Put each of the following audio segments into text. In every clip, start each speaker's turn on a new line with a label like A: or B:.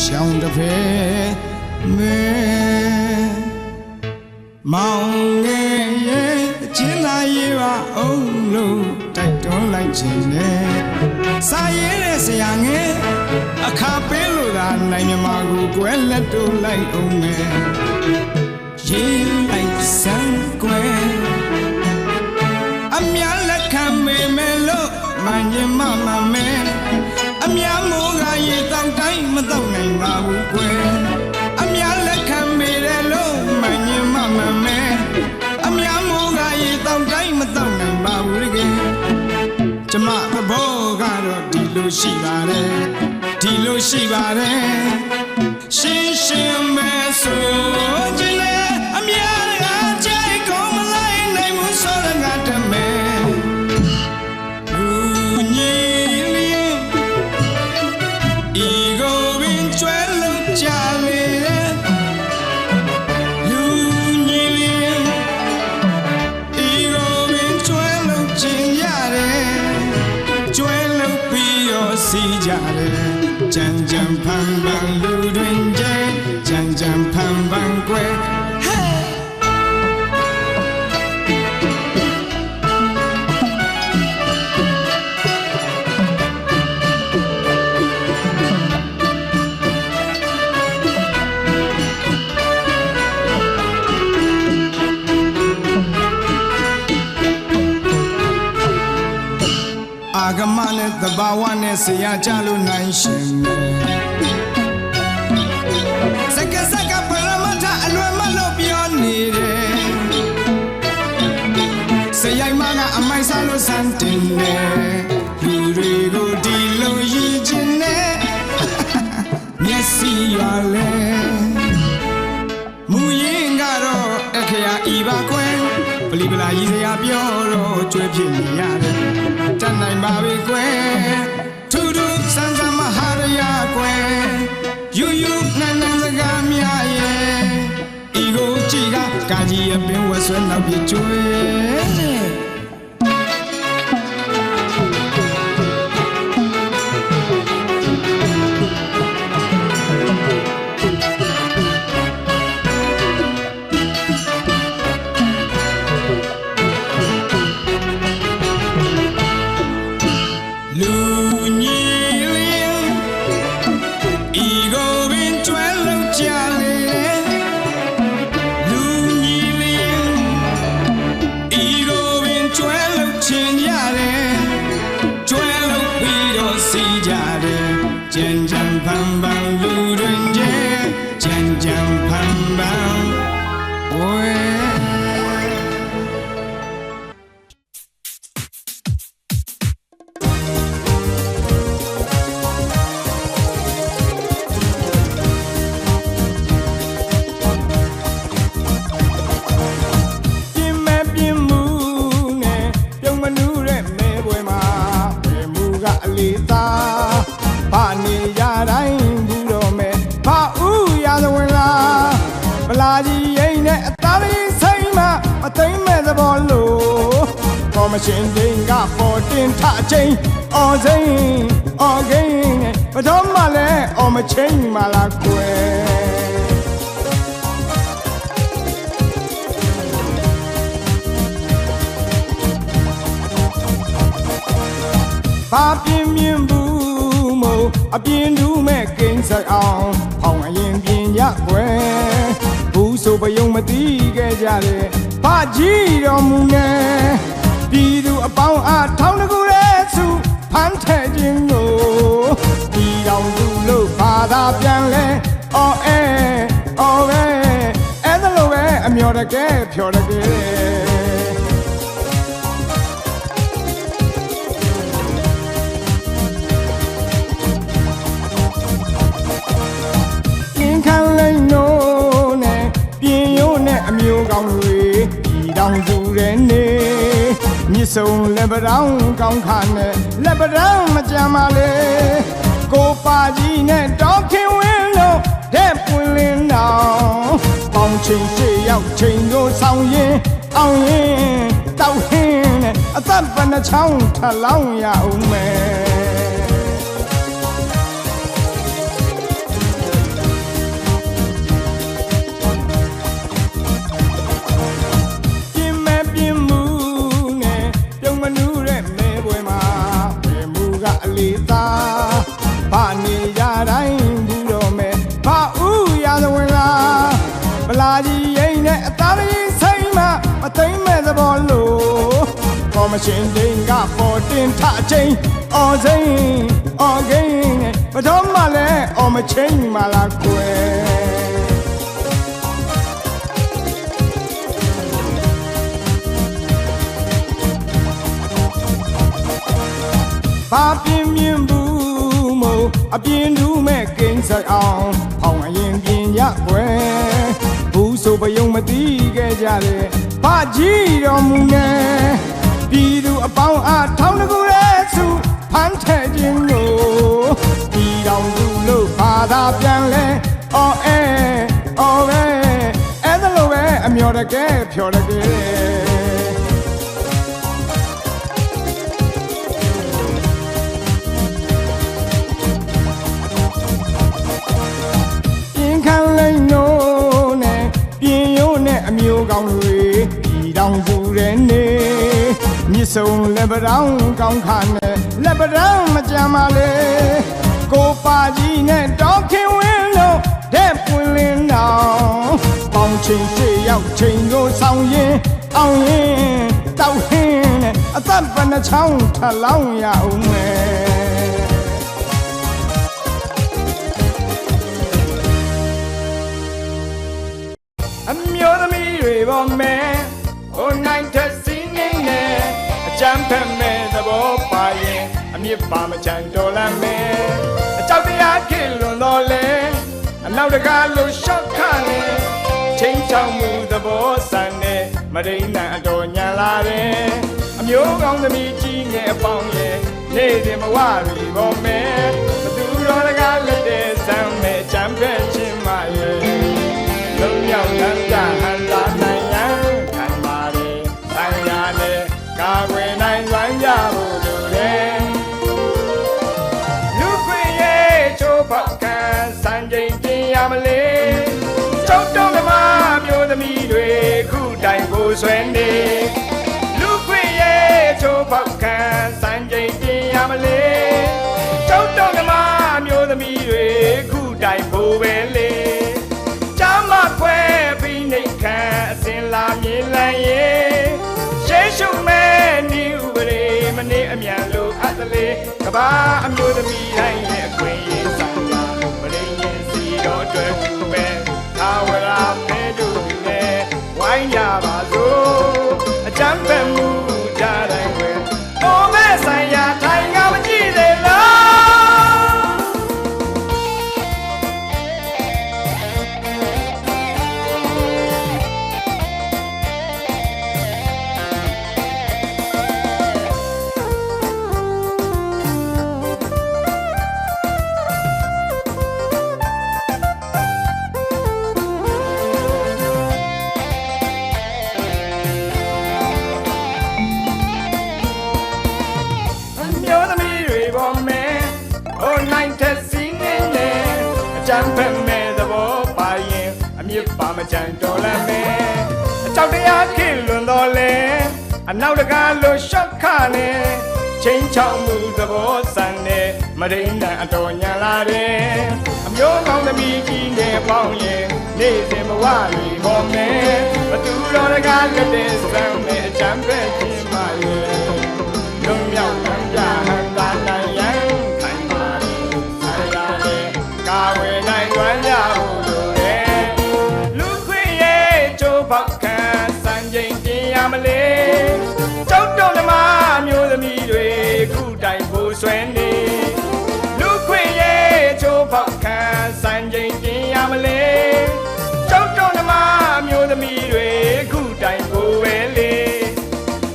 A: ရှောင်းတစ်ဖက်မဲမောင်ငယ်ရဲ့ချင်းသာရေးပါအောင်လို့တိုက်တွန်းလိုက်ခြင်းနဲ့စာရေးတဲ့ဆရာငယ်အခါပေးလို့သာနိုင်မြမာကိုကွယ်လက်တို့လိုက်အောင်မယ်ရေးလိုက်စမ်းကွယ်အများလက်ခံမေမယ်လို့မငင်မမမဲအများမိုး ကရေတောင်တိုင်းမတော့နိုင်ပါဘူးကွယ်အများလက်ခံမေတယ်လို့မငင်မမမဲအများမိုးကရေတောင်တိုင်းမတော့နိုင်ပါဘူးတကယ်ကျမသဘောကတော့ဒီလိုရှိပါတယ်ဒီလိုရှိပါတယ်ရှင်းရှင်းပဲဆိုခြင်း ကြံကြံဖန်ဖန်လူတွင်ကျဲကြံကြံ နဲ့ဆရာကြလို့နိုင်ရှင်မယ်စကစကပရမထအလွယ်မလို့ပြောနေတယ်ဆရာမကအမိုက်စားလို့စမ်းတင်တယ်လူတွေကိုဒီလိုရည်ချင်တယ်မျက်စိရွာလဲမူရင်ကတော့အခရာဤပါကွယ်ပလီပလာကြီးစရာပြောတော့ကြွေးဖြစ်နေရတယ်တတ်နိုင်ပါပြီကွယ် ကွယ်ယူယူနန်းနန်းစကားများရဲ့ဤကိုကြည့်ကကာကြီးအပင်ဝဆွဲနောက်ပြကျွေး စီ ကော်မရှင်တွေကပေါ်တင်ထအချင်းအော်စိန်အော်ဂိမ်းနဲ့ဘတော်မှလည်းအော်မချင်းမှလားကွယ်ဘာပြင်းပြင်းဘူးမို့အပြင်းတူးမဲ့ကိန်းဆက်အောင်ဖောင်းအရင်ပြင်းရကွယ်ဘူးဆိုပယုံမသိခဲ့ကြတယ်ဘာကြီးတော်မူနေပြည်သူအပေါ င်းအားထောင်းတကူရဲ့စုဖမ်းထဲခြင်းကိုဒီတော်သူလို့ဘာသာပြန်လဲအော်အဲအော်ပဲအဲ့ဒါလိုပဲအမျော်တကယ်ဖြော်တကယ်ပြင်းခံလိမ့်နိုးနဲ့ပြင်းရိုးနဲ့အမျိုးကောင်းတွေဒီတောင်စုတဲ့နေမြ စ်စုံလက်ပတောင်းကောင်းခါနဲ့လက်ပတောင်းမကြမ်းပါလေကိုပါကြီးနဲ့တောင်းခင်ဝင်းလို့တဲ့ပွင့်လင်းတော်ပေါင်းချိန်ချေရောက်ချိန်ကိုဆောင်ရင်အောင်ရင်တောက်ဟင်းနဲ့အသက်ပနှချောင်းထလောင်းရအောင်မယ် မချင်းမှလားကွယ်ဘာပြင်းပြင်းဘူးမို့အပြင်းလူမဲ့ကိန်းဆိုင်အောင်ဖောင်းအရင်ပြင်းရကွယ်ဘူးဆိုပယုံမသိခဲ့ကြတယ်ဘာကြီးတော်မူနေပြည်သူအပေါင်းအားထောင်းတကူရဲ့စုဖမ်းထဲခြင်းကိုပြည်တော်သူလို့ဘာ သာပြန်လဲအော်အဲအော်ပဲအဲ့ဒါလိုပဲအမျော်တကယ်ဖြော်တကယ်ပြင်းခမ်းလိမ့်နိုးနဲ့ပြင်းရိုးနဲ့အမျိုးကောင်းတွေပြည်တောင်စုရဲနေမြစ်စုံလက်ပတောင်းကောင်းခါနဲ့လက်ပတောင်းမကြမ်းပါလေ ကိုပါကြီးနဲ့တောင်းခင်ဝင်းလို့တဲ့ပွင့်လင်းတော်ပေါင်းချိန်ချေရောက်ချိန်ကိုဆောင်ရင်အောင်ရင်တောက်ဟင်းနဲ့အသက်ပနှချောင်းထလောင်းရအောင်မယ်အမျိုးသမီးတွေပေါ်မယ်ဟိုနိုင်တဲ့စီးနေနဲ့အကြမ်းဖက်မဲ့သဘောပါရင်အမြစ်ပါမချန်တော်လမ်းမယ် အကြောက်တရားခေလွန်တော်လဲအနောက်တကားလို့ရှော့ခနဲ့ချင်းချောင်မှုသဘောဆန်နဲ့မရိနံအတော်ညံလာတယ်အမျိုးကောင်းသမီးကြီးငယ်အပေါင်းရဲ့နေ့စဉ်ဘဝတွေပေါ်မယ်ဘသူတော်တကားလက်တဲ့ဆမ်းမဲ့အကြမ်းဖက်ခြင်းမရဲ့လုံးရောက်လမ်းကြဟန်တာ ဆွဲနေလူခွေရဲ့ချိုးဖောက်ခံစံချိန်တင်ရမလေကျောက်တုံးဓမ္မမျိုးသမီးတွေခုတိုင်ဖို့ပဲလေចမ်းမခွဲပြီးနေခံအစင်လာမြင်လန်းရဲ့ရှေးရှုမဲနေဥပဒေမနေအမြန်လို့အပ်တလေကဘာအမျိုးသမီးတိုင်းရဲ့အခွင့်အရေး အနောက်တကားလို့ရှော့ခနဲ့ချင်းချောက်မှုသဘောဆန်နဲ့မရင်းတန်အတော်ညာလာတယ်အမျိုးကောင်းသမီးကြီးနဲ့ပေါင်းရင်နေ့စဉ်ဘဝတွေပေါ်မယ်ဘသူတော်တကားကတဲ့စံနဲ့အကြမ်းဖက်ခြင်းပါရဲ့ ဆွဲနေလူခွေရဲ့ချိုးပေါက်ခံစံချိန်တင်ရမလေကျောက်တုံးဓမ္မမျိုးသမီးတွေခုတိုင်ဖို့ပဲလေ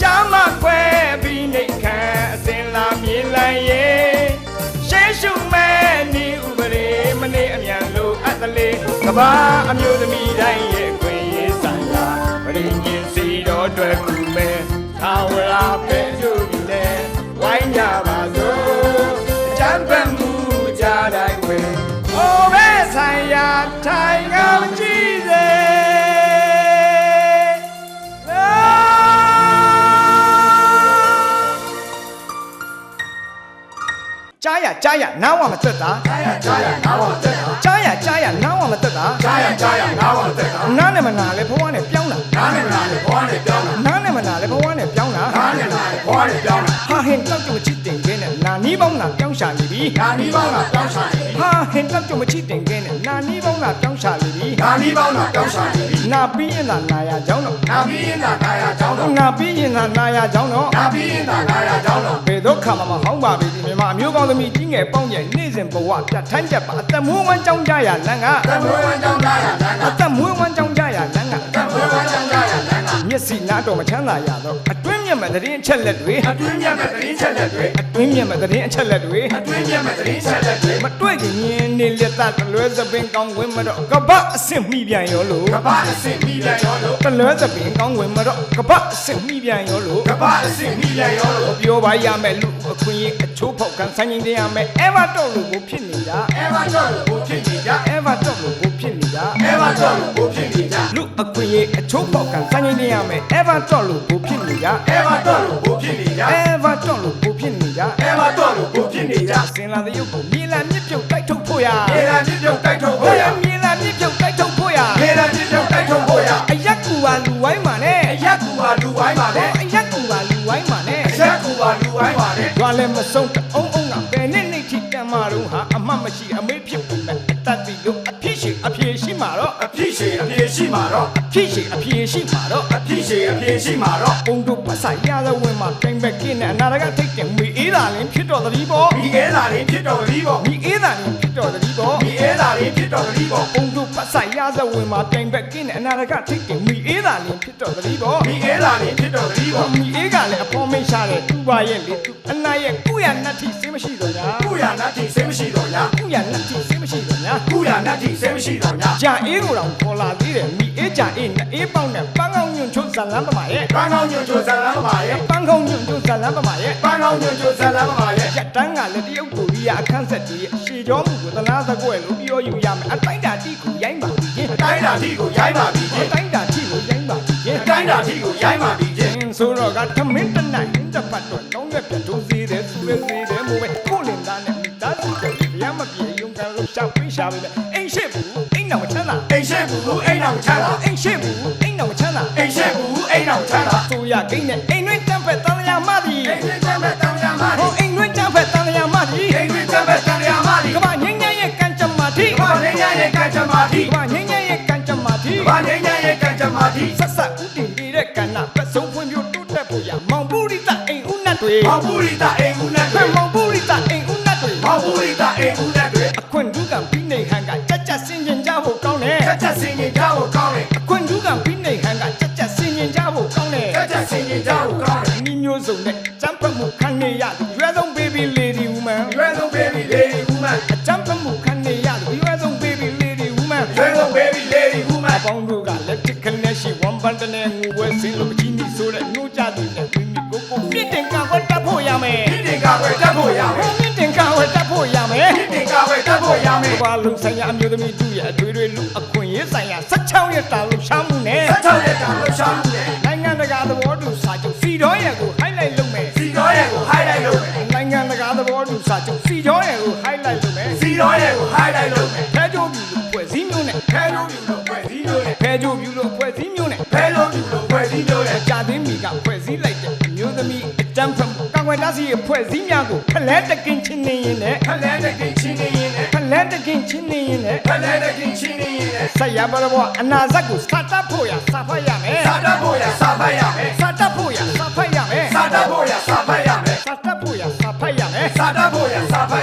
A: ကျမ်းမခွဲပြီးနေခံအစင်လာမြင်လိုက်ရဲ့ရှေးရှုမဲနေဥပဒေမနေအမြန်လို့အပ်တလေကဘာအမျိုးသမီးတိုင်းရဲ့ခွင့်ရေးဆိုင်ရာပရိညင်စီတော်အတွက်ကူမဲသာဝရာပဲ ကြားရကြားရနားဝမတက်တာ
B: ကြားရကြားရနားဝတက်တာ
A: ကြားရကြားရနားဝမတက်တာ
B: ကြားရကြားရနားဝတက်တာ
A: နားနဲ့မနာလဲဘဝနဲ့ပြောင်းတာ
B: နားနဲ့နားနဲ့ဘဝနဲ့ပြောင်းတာ
A: နားနဲ့မနာလဲဘဝနဲ့ပြောင်းတာ
B: နားနဲ့နားနဲ့ဘဝ
A: င်တောက်ကြမချစ်တင်ခဲနဲ့နာနီးပေါင်းလာ ပြောင်းရှာနေပြီ
B: နာနီးပေါင်းလာတောင်းချနေပြီ
A: ဟာဟင်တောက်ကြမချစ်တင်ခဲနဲ့နာနီးပေါင်းလာပြောင်းရှာနေပြီ
B: နာနီးပေါင်းလာတောင်းချနေပြီ
A: နာပြီးရင်သာနာရကြောင်းတော့
B: နာပြီးရင်သာနာရကြောင်းတော့
A: နာပြီးရင်သာနာရကြောင်းတော့
B: နာပြီးရင်သာနာရကြောင်းတော့
A: ဘယ်တော့ခါမှမဟောင်းပါပြီဒီမြန်မာအမျိုးကောင်းသမီးကြီးငယ်ပေါင်းရဲ့နေ့စဉ်ဘဝပြတ်ထန်းချက်ပါအသက်မွေးဝမ်းကြောင်းကြရလန်းက
B: တမွေးဝမ်းကြောင်းသားရလမ်းက
A: အသက်မွေးဝမ်းကြောင်းကြရလန်းက
B: တမွေးဝမ်းကြောင်းသားရလမ်း က
A: မျက်စိနားတော်မချမ်းသာရတော့အတွင်းမြတ်မဲ့သတင်းအချက်လက်တွေ
B: အတွင်းမြတ်မဲ့သတင်းချက်လက်တွေ
A: အတွင်းမြတ်မဲ့သတင်းအချက်လက်တွေ
B: အတွင်းမြတ်မဲ့သတင်းချက်လက်တွေ
A: မတွေ့ခင်မြင်နေလက်သက်တလွဲသပင်ကောင်းဝင်မတော့ကပအဆင့်မိပြန်ရောလို့
B: ကပအစစ်မိပြန်ရောလို့
A: တလွဲသပင်ကောင်းဝင်မတော့ကပအဆင့်မိပြန်ရောလို့
B: ကပအစစ်မိပြန်ရောလို့
A: ပြောပါရမယ်လူအခွင့်အရေးအချိုးဖောက်ခံဆိုင်ရင်တရားမယ် ever တော့လို့ကိုဖြစ်နေကြ
B: အဲဘာတော့လို့ကိုဖြစ်နေကြ
A: ever တော့လို့ကိုဖြစ်နေကြ
B: အဲဘာတော့လို့ကိုဖြစ်နေကြ
A: လူအခွင့်အရေးအချိုးဖောက်ခံဆိုင်ရင်တရားမယ် ever တော့လို့ကိုဖြစ်နေကြ
B: အဲဘာတော့လို့ကိုဖြစ်နေကြ
A: ever တော့လို့ကိုဖြစ်နေကြ
B: အဲဘာတော့လို့ကိုဖြစ်နေကြ
A: စင်လာတဲ့ရုပ်ကိုမြေလာမြစ်ပြုတ်တိုက်ထုတ်ဖို့ရ
B: မြေလာမြစ်ပြုတ်တိုက်ထုတ်
A: ဟို
B: ဖို့
A: ရ
B: ရ
A: မြေလာမြစ်ပြုတ်တိုက်ထုတ်ဖို့ရ
B: မြေလာမြစ်ပြုတ်တိုက်ထုတ်ဖို့ရ
A: အရက်ကူပါလူဝိုင်းမှာနဲ့
B: အရက်ကူပါလူဝိုင်းပါနဲ့
A: အရက်ကူပါလူဝိုင်းမှာနဲ့
B: အရက်ကူပါလူဝိုင်းပါနဲ့
A: ရွာလည်းမဆုံးတအုံအုံကဘယ်နဲ့နေထိတမ်းမာတော့ဟာအမတ်မရှိအမေးဖြစ် ရှိအပြေရှိမှာတော့
B: အဖြစ်ရှိအပြေရှိမှာတော့
A: အဖြစ်ရှိအပြေရှိမှာတော့
B: ပုံတို့
A: ပတ်ဆိုင်ရသဝင်မှာပြိုင်ဘက်ကင်းနဲ့အနာရကထိတ်တယ်မီအေးတာလင်းဖြစ်တော်သတိပေါ့
B: ဒီအဲသာလေးဖြစ်တော်သတိပေါ့
A: မီ
B: ဒီအဲသာလေးဖြစ်တော်သတိပေါ့
A: ပုံတို့ပတ်ဆိုင်ရသဝင်မှာပြိုင်ဘက်ကင်းနဲ့အနာရကထိတ်တယ်မီအေးတာလင်းဖြစ်တော်သတိပေါ့
B: ဒီအဲသာလေးဖြစ်တော်သတိပေါ့
A: မီအေးကလည်းအပေါ်မိတ်ရှာတဲ့သူပါရဲ့လေသူအနာရဲ့ကုရနတ်ထိစင်းမရှိတော့ညာ
B: ကုရနတ်တိစိတ်မရှိတော့ညာ
A: ကုရနတ်ထိစင်းမရှိတော့ညာ
B: ကုရနတ်တိစိတ်မရှိတော့ညာ
A: ကြာအေးကိုတောင်ခေါ်လာသေးတယ်မိအေးကြာအေးနဲ့အေးပေါင်းနဲ့ပန်းကောင်းညွန့်ချုံဇလန်းပမာရဲ့
B: ပန်းကောင်းညွန့်ချိုဇာလမ်းမရဲ့
A: ပန်းကောင်းညွန့်ချုံဇလန်းပမာရဲ့
B: ပန်းကောင်းညွန့်ချိုဇာလမ်းမရဲ့
A: ရက်တန်းကလည်းတရုတ်ကိုရီးယားအခန်းဆက်တည်းရဲ့ရှေ ကျော်မှုကိုသနာသကွဲလို့ပြောယူရမယ်အတိုင်းတာတိကိုရိုင်းပါပြီချင်း
B: အတိုင်းတာတိကိုရိုင်းပါပြီချင်း
A: အတိုင်းတာတိကိုရိုင်းပါပြီချင်း
B: အတိုင်းတာတိကိုရိုင်းပါပြီချင်း
A: အင်းဆိုတော့ကသမင်းတနိုင်တပတ်တော့တောင်းရပြထိုးစေးတယ်သူလည်းစေးတယ်မို့ပဲကိုလင်သားနဲ့မိသားစုတွေရမပြေရုံကလို့ရှောက်ပြီးရှာပြီးအိမ်ရှိဘူးအိမ်တော်ချမ်းသာ
B: အိမ်ရှိဘူးအိမ်အောင်ချမ်းသာ
A: အိမ်ရှိဘူးအိမ်တော်ချမ်းသာ
B: အိမ်ရှိဘူးအိမ်အောင်ချမ်းသာ
A: ဆိုရဂိမ်းနဲ့အိမ်တွင်းတံဖက်တန်လျာမသည်
B: အိမ်
A: ဆက်ဆက်ဥတည်နေတဲ့ကဏ္ဍပတ်စုံဖွံ့ဖြိုးတိုးတက်ဖို့ရမောင်ပုရိသအိမ်ဦးနတ်တွေ
B: မောင်ပူရိတာအိမ်ဦးနဲ့
A: ဟဲ့မောင်ပုရိသအိမ်ဦးနတ်တွေ
B: မောင်ပူရိတာအိမ်ဦးနဲ့တွေ
A: အခွင့်ဒုကံပြီးနေဟန်ကကြက်ကြက်စင်ကျင်ကြဖို့ကောင်းတယ်
B: ချက်ချက်စင်ကြီးကြောက်ကောင်းတယ်
A: ပန်တနဲ့ငူဝဲစင်းလို့ကြီးနီဆိုတဲ့နှိုးကြသူနဲ့မိမိကိုကိုမြင့်တင်ကဝတ်တက်ဖို့ရမယ်
B: ဒီတင်ကပဲတတ်ဖို့ရမယ်
A: မြင့်တင်ကဝတ်တက်ဖို့ရမယ်
B: ဒီတင်ကပဲတတ်ဖို့ရမယ်
A: ဘာလုံးဆိုင်ရာအမျိုးသမီးတို့ရဲ့အထွေထွေလူအခွင့်ရေးဆိုင်ရာ16ရက်တာလို့ရှားမှုနဲ့
B: ဆက်ချောက်တဲ့တောင်လှရှားမှုနဲ့
A: နိုင်ငံတကာသဘောတူစာချုပ်စီတော်ရဲ့ကို highlight လုပ်မယ်
B: စီတော်ရဲ့ကို highlight လုပ်မယ်
A: နိုင်ငံတကာသဘောတူစာချုပ်စီတော်ရဲ့ကို highlight လုပ်မယ်
B: စီတော်ရဲ့ကို highlight လုပ်
A: ကြာသိမ်းမီကဖွဲ့စည်းလိုက်တဲ့အမျိုးသမီးအတန်းဖက်မှုကာကွယ်တားစီရဲ့ဖွဲ့စည်းများကိုဖလဲတကင်းချင်းနေရင်နဲ့
B: ဖလဲတဲ့ကင်းချင်းနေရင်နဲ့
A: ဖလဲတကင်းချင်းနေရင်နဲ့
B: ဖလဲတဲ့ကင်းချင်းနေရင်နဲ့
A: ဆက်ရပါတော့ဘဝအနာဇတ်ကိုစတတ်ဖို့ရစာဖတ်ရမယ်
B: စာတတ်ဖို့ရစာဖတ်ရမယ်
A: စတတ်ဖို့ရစာဖတ်ရမယ်
B: စာတတ်ဖို့ရစာဖတ်ရမယ်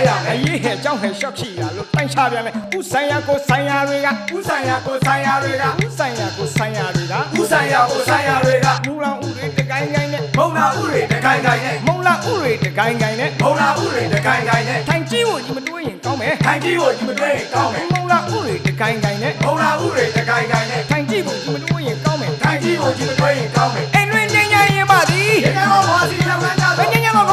A: ရစာဖတ်ရမအ
B: ယ်
A: ရေးဟဲ့ကြောင့်ဟဲ့ရှော့ချီရလို့တိုင်ချပြန်မယ်ဥဆိုင်ရကိုဆိုင်ရတွေက
B: ဥဆိုင်ရာကိုဆိုင်ရာတွေက
A: ဥဆိုင်ရကိုဆိုင်ရတွေက
B: ဥဆိုင်ရာကိုဆိုင်ရာတွေက
A: မူလောင်ဥတွေတကိုင်းကိုင်းနဲ့
B: မုံနာဥတွေတကိုင်းကိုင်းနဲ့
A: မုံလာဥတွေတကိုင်းကိုင်းနဲ့
B: မုံနာဥတွေတကိုင်းကိုင်းနဲ့
A: ထိုင်ကြည့်ဖို့ဒီမတွေးရင်ကောင်းမယ်
B: ထိုင်ကြည့်ဖို့ဒီမတွေ့ရင်ကောင်းမယ်
A: မုံလာဥတွေတကိုင်းကိုင်းနဲ့
B: မုံနာဥတွေတကိုင်းကိုင်းနဲ့
A: ထိုင်ကြည့်ဖို့ဒီမတွေးရင်ကောင်းမယ်
B: ထိုင်ကြည့်ဖို့ဒီမတွေ့ရင်ကောင်းမယ်
A: အိမ်တွင်ငင်းငင်းရင်ပါသည်
B: ဒီကောင်ဘာစီရောက်လာကြ
A: ဘ
B: တော့
A: ယ်ငင်းငင်းကကမ